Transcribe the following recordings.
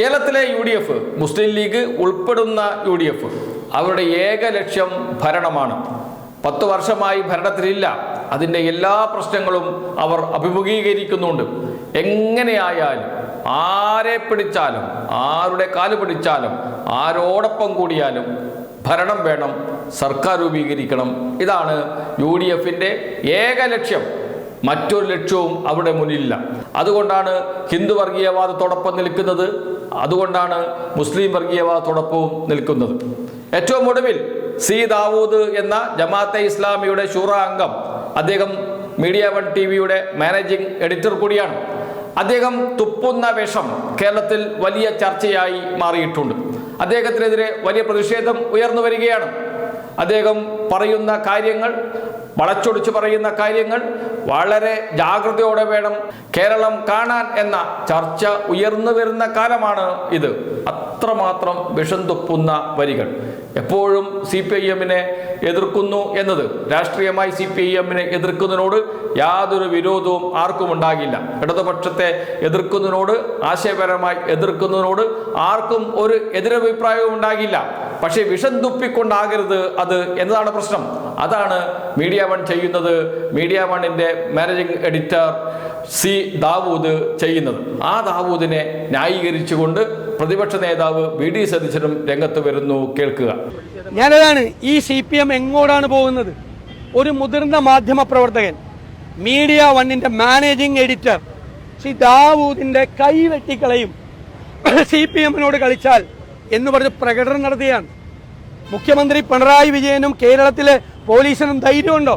കേരളത്തിലെ U D F Muslim League ഉൾപ്പെടുന്ന U D F അവരുടെ ഏക ലക്ഷ്യം ഭരണമാണ്. പത്ത് വർഷമായി ഭരണത്തിലില്ല. അതിന്റെ എല്ലാ പ്രശ്നങ്ങളും അവർ അഭിമുഖീകരിക്കുന്നുണ്ട്. എങ്ങനെയായാലും ആരെ പിടിച്ചാലും ആരുടെ കാൽ പിടിച്ചാലും ആരോടൊപ്പം കൂടിയാലും ഭരണം വേണം സർക്കാർ രൂപീകരിക്കണം. ഇതാണ് യു ഡി എഫിന്റെ ഏക ലക്ഷ്യം. മറ്റൊരു ലക്ഷ്യവും അവിടെ മുന്നിലില്ല. അതുകൊണ്ടാണ് ഹിന്ദു വർഗീയവാദത്തോടൊപ്പം നിൽക്കുന്നത്. അതുകൊണ്ടാണ് മുസ്ലിം വർഗീയവാദത്തോടൊപ്പവും നിൽക്കുന്നത്. ഏറ്റവും ഒടുവിൽ സി ദാവൂദ് എന്ന ജമാഅത്തെ ഇസ്ലാമിയുടെ ഷൂറ അംഗം അദ്ദേഹം മീഡിയ വൺ ടി വിയുടെ മാനേജിംഗ് എഡിറ്റർ കൂടിയാണ്. അദ്ദേഹം തുപ്പുന്ന വേഷം കേരളത്തിൽ വലിയ ചർച്ചയായി മാറിയിട്ടുണ്ട്. അദ്ദേഹത്തിനെതിരെ വലിയ പ്രതിഷേധം ഉയർന്നു വരികയാണ്. അദ്ദേഹം പറയുന്ന കാര്യങ്ങൾ വളച്ചൊടിച്ച് പറയുന്ന കാര്യങ്ങൾ വളരെ ജാഗ്രതയോടെ വേണം കേരളം കാണാൻ എന്ന ചർച്ച ഉയർന്നു വരുന്ന കാലമാണ് ഇത്. അത്രമാത്രം വിഷം തുപ്പുന്ന വരികൾ എപ്പോഴും സി പി ഐ എമ്മിനെ എതിർക്കുന്നു എന്നത് രാഷ്ട്രീയമായി സി പി ഐ എമ്മിനെ എതിർക്കുന്നതിനോട് യാതൊരു വിരോധവും ആർക്കും ഉണ്ടാകില്ല. ഇടതുപക്ഷത്തെ എതിർക്കുന്നതിനോട് ആശയപരമായി എതിർക്കുന്നതിനോട് ആർക്കും ഒരു എതിരഭിപ്രായവും ഉണ്ടാകില്ല. പക്ഷേ വിഷം തുപ്പിക്കൊണ്ടാകരുത് അത് എന്നതാണ് പ്രശ്നം. അതാണ് മീഡിയ വൺ ചെയ്യുന്നത്. മീഡിയ വണ്ണിന്റെ മാനേജിംഗ് എഡിറ്റർ സി ദാവൂദ് ചെയ്യുന്നത്. ആ ദാവൂദിനെ ന്യായീകരിച്ചുകൊണ്ട് പ്രതിപക്ഷ നേതാവ് വി ഡി സതീശനും രംഗത്ത് വരുന്നു. കേൾക്കുക. ഞാനതാണ് ഈ സി പി എം എങ്ങോട്ടാണ് പോകുന്നത്? ഒരു മുതിർന്ന മാധ്യമ പ്രവർത്തകൻ മീഡിയ വണ്ണിന്റെ മാനേജിംഗ് എഡിറ്റർ സി ദാവൂദിന്റെ കൈ വെട്ടിക്കളയും. സി പി എമ്മിനോട് കളിച്ചാൽ എന്ന് പറഞ്ഞ് പ്രകടനം നടത്തുകയാണ്. മുഖ്യമന്ത്രി പിണറായി വിജയനും കേരളത്തിലെ പോലീസിനും ധൈര്യമുണ്ടോ?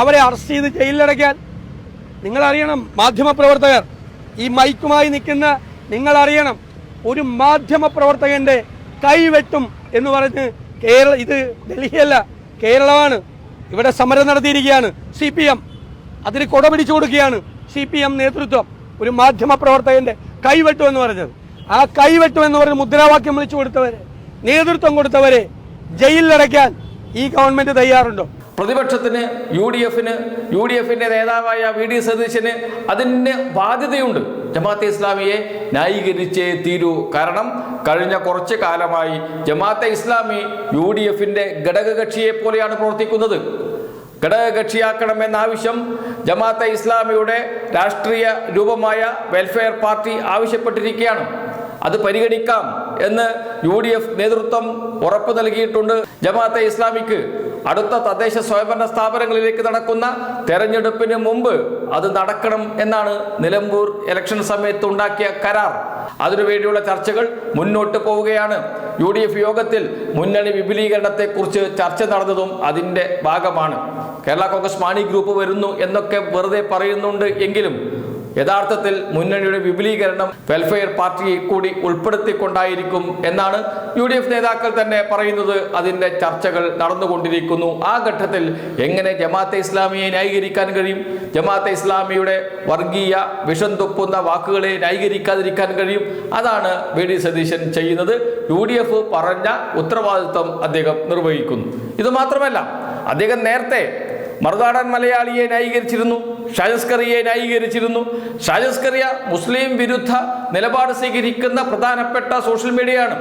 അവരെ അറസ്റ്റ് ചെയ്ത് ജയിലിലടയ്ക്കാൻ? നിങ്ങളറിയണം മാധ്യമപ്രവർത്തകർ മാധ്യമ ഈ മൈക്കുമായി നിൽക്കുന്ന നിങ്ങളറിയണം ഒരു മാധ്യമ പ്രവർത്തകന്റെ കൈവെട്ടും എന്ന് പറഞ്ഞ് കേരള ഇത് ഡൽഹിയല്ല കേരളമാണ്. ഇവിടെ സമരം നടത്തിയിരിക്കുകയാണ് സി പി എം അതിന് കൊടപിടിച്ചു കൊടുക്കുകയാണ് സി പി എം നേതൃത്വം ഒരു മാധ്യമ പ്രവർത്തകന്റെ കൈവെട്ടു എന്ന് പറഞ്ഞത്. ആ കൈവെട്ടു എന്ന് പറഞ്ഞ് മുദ്രാവാക്യം വിളിച്ചു കൊടുത്തവരെ നേതൃത്വം കൊടുത്തവരെ ജയിലിലടയ്ക്കാൻ ഈ ഗവൺമെന്റ് തയ്യാറുണ്ടോ? പ്രതിപക്ഷത്തിന് യു ഡി എഫിന് യു ഡി എഫിന്റെ നേതാവായ വി ഡി സതീശന് അതിന് ബാധ്യതയുണ്ട്. ജമാഅത്തെ ഇസ്ലാമിയെ ന്യായീകരിച്ചേ തീരൂ. കാരണം കഴിഞ്ഞ കുറച്ച് കാലമായി ജമാഅത്തെ ഇസ്ലാമി യു ഡി എഫിന്റെ ഘടകകക്ഷിയെ പോലെയാണ് പ്രവർത്തിക്കുന്നത്. ഘടകകക്ഷിയാക്കണമെന്ന ആവശ്യം ജമാഅത്തെ ഇസ്ലാമിയുടെ രാഷ്ട്രീയ രൂപമായ വെൽഫെയർ പാർട്ടി ആവശ്യപ്പെട്ടിരിക്കുകയാണ്. അത് പരിഗണിക്കാം എന്ന് യു ഡി എഫ് നേതൃത്വം ഉറപ്പു നൽകിയിട്ടുണ്ട്. ജമാഅത്തെ ഇസ്ലാമിക്ക് അടുത്ത തദ്ദേശ സ്വയംഭരണ സ്ഥാപനങ്ങളിലേക്ക് നടക്കുന്ന തെരഞ്ഞെടുപ്പിന് മുമ്പ് അത് നടക്കണം എന്നാണ് നിലമ്പൂർ ഇലക്ഷൻ സമയത്ത് ഉണ്ടാക്കിയ കരാർ. അതിനുവേണ്ടിയുള്ള ചർച്ചകൾ മുന്നോട്ട് പോവുകയാണ്. യു ഡി എഫ് യോഗത്തിൽ മുന്നണി വിപുലീകരണത്തെക്കുറിച്ച് ചർച്ച നടന്നതും അതിന്റെ ഭാഗമാണ്. കേരള കോൺഗ്രസ് മാണി ഗ്രൂപ്പ് വരുന്നു എന്നൊക്കെ വെറുതെ പറയുന്നുണ്ട് എങ്കിലും യഥാർത്ഥത്തിൽ മുന്നണിയുടെ വിപുലീകരണം വെൽഫെയർ പാർട്ടിയെ കൂടി ഉൾപ്പെടുത്തിക്കൊണ്ടായിരിക്കും എന്നാണ് യു ഡി എഫ് നേതാക്കൾ തന്നെ പറയുന്നത്. അതിന്റെ ചർച്ചകൾ നടന്നുകൊണ്ടിരിക്കുന്നു. ആ ഘട്ടത്തിൽ എങ്ങനെ ജമാഅത്തെ ഇസ്ലാമിയെ ന്യായീകരിക്കാൻ കഴിയും? ജമാഅത്തെ ഇസ്ലാമിയുടെ വർഗീയ വിഷം തുപ്പുന്ന വാക്കുകളെ ന്യായീകരിക്കാതിരിക്കാൻ കഴിയും? അതാണ് വി ഡി സതീശൻ ചെയ്യുന്നത്. യു ഡി എഫ് പറഞ്ഞ ഉത്തരവാദിത്വം അദ്ദേഹം നിർവഹിക്കുന്നു. ഇത് മാത്രമല്ല അദ്ദേഹം നേരത്തെ മറുനാടൻ മലയാളിയെ ന്യായീകരിച്ചിരുന്നു ഷാജസ്കറിയെ ന്യായീകരിച്ചിരുന്നു. ഷാജസ്കറിയ മുസ്ലിം വിരുദ്ധ നിലപാട് സ്വീകരിക്കുന്ന പ്രധാനപ്പെട്ട സോഷ്യൽ മീഡിയയാണ്.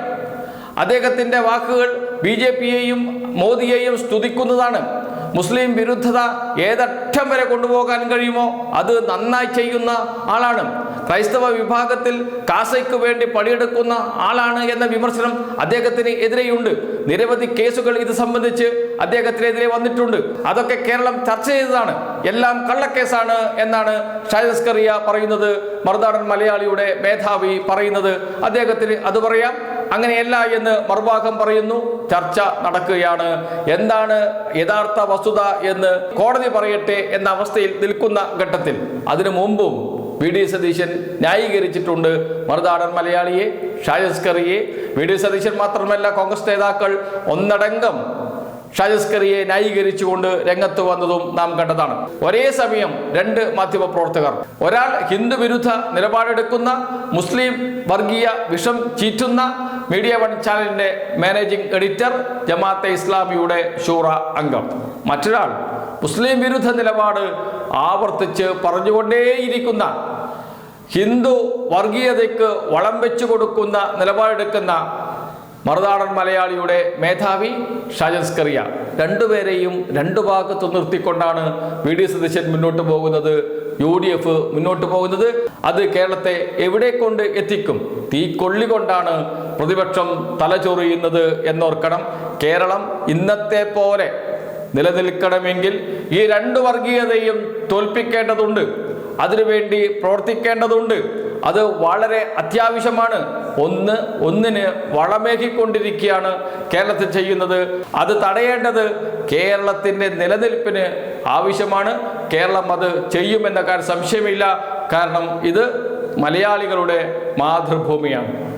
അദ്ദേഹത്തിന്റെ വാക്കുകൾ ബി ജെ പിയെയും മോദിയെയും സ്തുതിക്കുന്നതാണ്. മുസ്ലിം വിരുദ്ധത ഏതറ്റം വരെ കൊണ്ടുപോകാൻ കഴിയുമോ അത് നന്നായി ചെയ്യുന്ന ആളാണ്. ക്രൈസ്തവ വിഭാഗത്തിൽ കാസയ്ക്ക് വേണ്ടി പണിയെടുക്കുന്ന ആളാണ് എന്ന വിമർശനം അദ്ദേഹത്തിന് എതിരെയുണ്ട്. നിരവധി കേസുകൾ ഇത് സംബന്ധിച്ച് അദ്ദേഹത്തിനെതിരെ വന്നിട്ടുണ്ട്. അതൊക്കെ കേരളം ചർച്ച ചെയ്തതാണ്. എല്ലാം കള്ളക്കേസാണ് എന്നാണ് ഷാജസ്കറിയ പറയുന്നത്. മറുനാടൻ മലയാളിയുടെ മേധാവി പറയുന്നത്. അദ്ദേഹത്തിന് അത് പറയാം. അങ്ങനെയല്ല എന്ന് മറുഭാഗം പറയുന്നു. ചർച്ച നടക്കുകയാണ്. എന്താണ് യഥാർത്ഥ വസ്തുത എന്ന് കോടതി പറയട്ടെ എന്ന അവസ്ഥയിൽ നിൽക്കുന്ന ഘട്ടത്തിൽ. അതിനു മുമ്പും വി ഡി സതീശൻ ന്യായീകരിച്ചിട്ടുണ്ട്. മറുനാടൻ മലയാളിയെ ഷാജസ്കറിയെ. വി ഡി സതീശൻ മാത്രമല്ല കോൺഗ്രസ് നേതാക്കൾ ഒന്നടങ്കം ഷാജസ്കറിയെ ന്യായീകരിച്ചുകൊണ്ട് രംഗത്ത് വന്നതും നാം കണ്ടതാണ്. ഒരേ സമയം രണ്ട് മാധ്യമ പ്രവർത്തകർ. ഒരാൾ ഹിന്ദു വിരുദ്ധ നിലപാടെടുക്കുന്ന മുസ്ലിം വർഗീയ വിഷം ചീറ്റുന്ന മീഡിയ വൺ ചാനലിന്റെ മാനേജിംഗ് എഡിറ്റർ ജമാഅത്തെ ഇസ്ലാമിയുടെ ഷൂറ അംഗം. മറ്റൊരാൾ മുസ്ലിം വിരുദ്ധ നിലപാട് ആവർത്തിച്ച് പറഞ്ഞുകൊണ്ടേയിരിക്കുന്ന ഹിന്ദു വർഗീയതയ്ക്ക് വളം വെച്ചു കൊടുക്കുന്ന നിലപാടെടുക്കുന്ന മറുനാടൻ മലയാളിയുടെ മേധാവി ഷാജസ്കറിയ രണ്ടുപേരെയും രണ്ടു ഭാഗത്തു നിർത്തിക്കൊണ്ടാണ് വി ഡി സതീശൻ മുന്നോട്ട് പോകുന്നത് യു ഡി എഫ് മുന്നോട്ട് പോകുന്നത്. അത് കേരളത്തെ എവിടെ കൊണ്ട് എത്തിക്കും? തീ കൊള്ളികൊണ്ടാണ് പ്രതിപക്ഷം തലചൊറിയുന്നത് എന്നോർക്കണം. കേരളം ഇന്നത്തെ പോലെ നിലനിൽക്കണമെങ്കിൽ ഈ രണ്ട് വർഗീയതയും തോൽപ്പിക്കേണ്ടതുണ്ട്. അതിനുവേണ്ടി പ്രവർത്തിക്കേണ്ടതുണ്ട്. അത് വളരെ അത്യാവശ്യമാണ്. ഒന്ന് ഒന്നിന് വളമേകിക്കൊണ്ടിരിക്കുകയാണ് കേരളത്തിൽ ചെയ്യുന്നത്. അത് തടയേണ്ടത് കേരളത്തിന്റെ നിലനിൽപ്പിന് ആവശ്യമാണ്. കേരളം അത് ചെയ്യുമെന്ന കാര്യം സംശയമില്ല. കാരണം ഇത് മലയാളികളുടെ മാതൃഭൂമിയാണ്.